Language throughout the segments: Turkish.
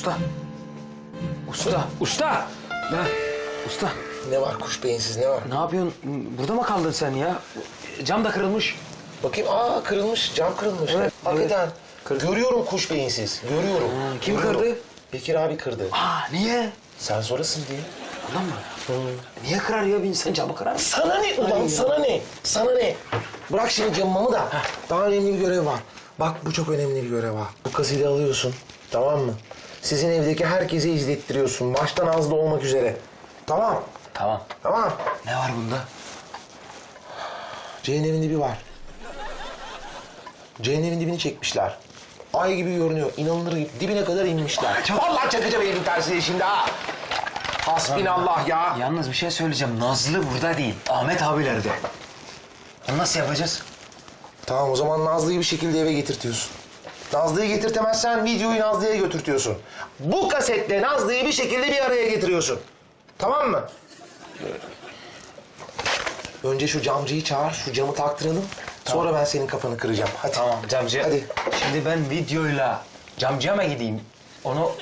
Usta. Usta. Usta. Ne? Usta. Ne var kuş beyinsiz ne var? Ne yapıyorsun? Burada mı kaldın sen ya? Cam da kırılmış. Bakayım aa kırılmış cam kırılmış. Evet, Hakikaten. evet. Kırdı. Görüyorum kuş beyinsiz. Görüyorum. Ha, kim Görüyorum. kırdı? Bekir abi kırdı. Aa niye? Sen sorasın diye. Ulan mı? Niye kırar ya bir insan camı kırar mı? Sana ne ulan sana ne? Sana ne? Bırak şimdi camımı da. Daha önemli bir görev var. Bak bu çok önemli bir görev var. Bu kaseti alıyorsun. Tamam mı? Sizin evdeki herkese izlettiriyorsun. Baştan azlı olmak üzere. Tamam. Tamam. Tamam. Ne var bunda? Cehennemin dibi var. Cehennemin dibini çekmişler. Ay gibi görünüyor. İnanılır gibi. Dibine kadar inmişler. Vallahi çakacağım elin tersiyle şimdi ha. Hasbinallah ya. Yalnız bir şey söyleyeceğim. Nazlı burada değil. Ahmet abilerde. Nasıl yapacağız? Tamam o zaman Nazlı'yı bir şekilde eve getirtiyorsun. Nazlı'yı getirtemezsen videoyu Nazlı'ya götürtüyorsun. Bu kasetle Nazlı'yı bir şekilde bir araya getiriyorsun. Tamam mı? Önce şu camcıyı çağır, şu camı taktıralım. Sonra ben senin kafanı kıracağım. Hadi. Tamam camcı. Hadi. Şimdi ben videoyla camcıya mı gideyim? Onu...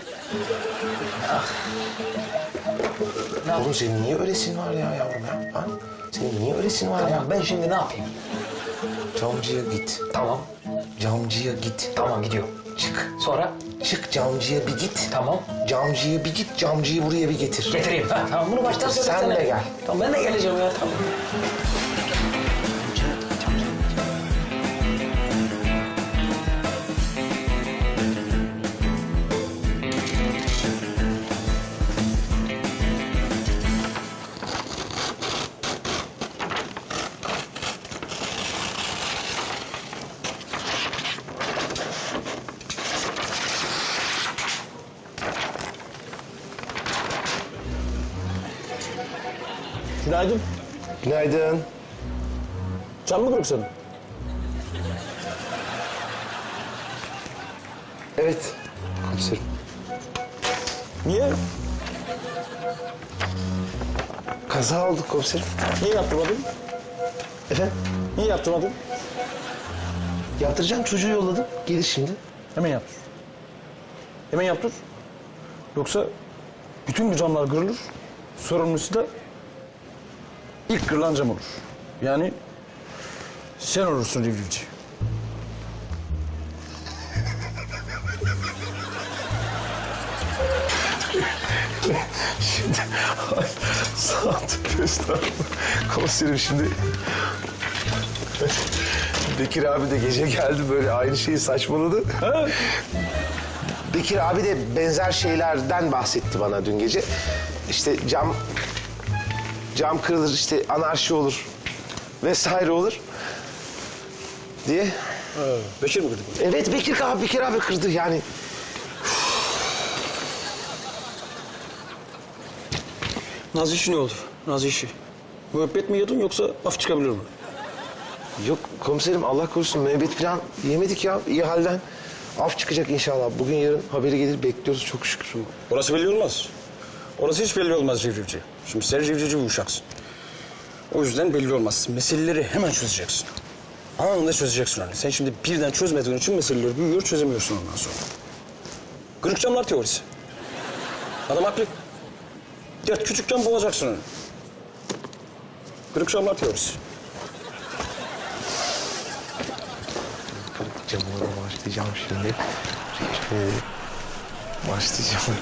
Oğlum senin niye ölesin var ya yavrum ya? Ha? Senin niye ölesin var ya? Tamam ben şimdi ne yapayım? Camcıya git. Tamam. Camcıya git. Tamam gidiyorum. Çık. Sonra Çık camcıya bir git. tamam. Camcıya bir git, camcıyı buraya bir getir. Getireyim. Ha, tamam bunu baştan Sen söylesene. de gel. Tamam ben de geleceğim ya tamam. Günaydın. Günaydın. Can mı senin? Evet. Komiserim. Niye? Kaza oldu komiserim. Niye yaptırmadın? Efendim? Niye yaptırmadın? Yaptıracağım çocuğu yolladım. Gelir şimdi. Hemen yaptır. Hemen yaptır. Yoksa bütün bu camlar kırılır. Sorumlusu da ilk kırılan cam olur. Yani sen olursun rivrivci. Şimdi ol estağfurullah. Komiserim şimdi... Bekir abi de gece geldi böyle aynı şeyi saçmaladı. Bekir abi de benzer şeylerden bahsetti bana dün gece. İşte cam cam kırılır işte anarşi olur vesaire olur diye. Beşir mi kırdı? Evet Bekir abi Bekir abi kırdı yani. Naz işi ne olur? Naz işi. Müebbet mi yiyordun yoksa af çıkabilir mi? Yok komiserim Allah korusun müebbet falan yemedik ya iyi halden. Af çıkacak inşallah. Bugün yarın haberi gelir bekliyoruz çok şükür. Orası belli olmaz. Orası hiç belli olmaz civcivci. Şimdi sen civcivci bir uşaksın. O yüzden belli olmaz. Meseleleri hemen çözeceksin. Anında çözeceksin onu. Sen şimdi birden çözmediğin için meseleleri büyüyor çözemiyorsun ondan sonra. Kırık camlar teorisi. Adam haklı. Dört küçük cam bulacaksın onu. Kırık camlar teorisi. Camına başlayacağım şimdi. Şöyle başlayacağım.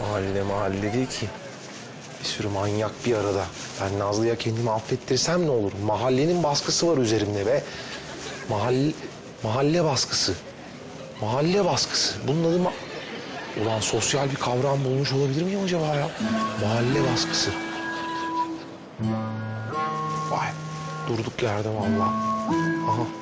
Mahalle mahalle değil ki. Bir sürü manyak bir arada. Ben Nazlı'ya kendimi affettirsem ne olur? Mahallenin baskısı var üzerimde be. Mahalle, mahalle baskısı. Mahalle baskısı. Bunun adı ma... Ulan sosyal bir kavram bulmuş olabilir miyim acaba ya? Mahalle baskısı. Vay. Durduk yerde vallahi. Aha.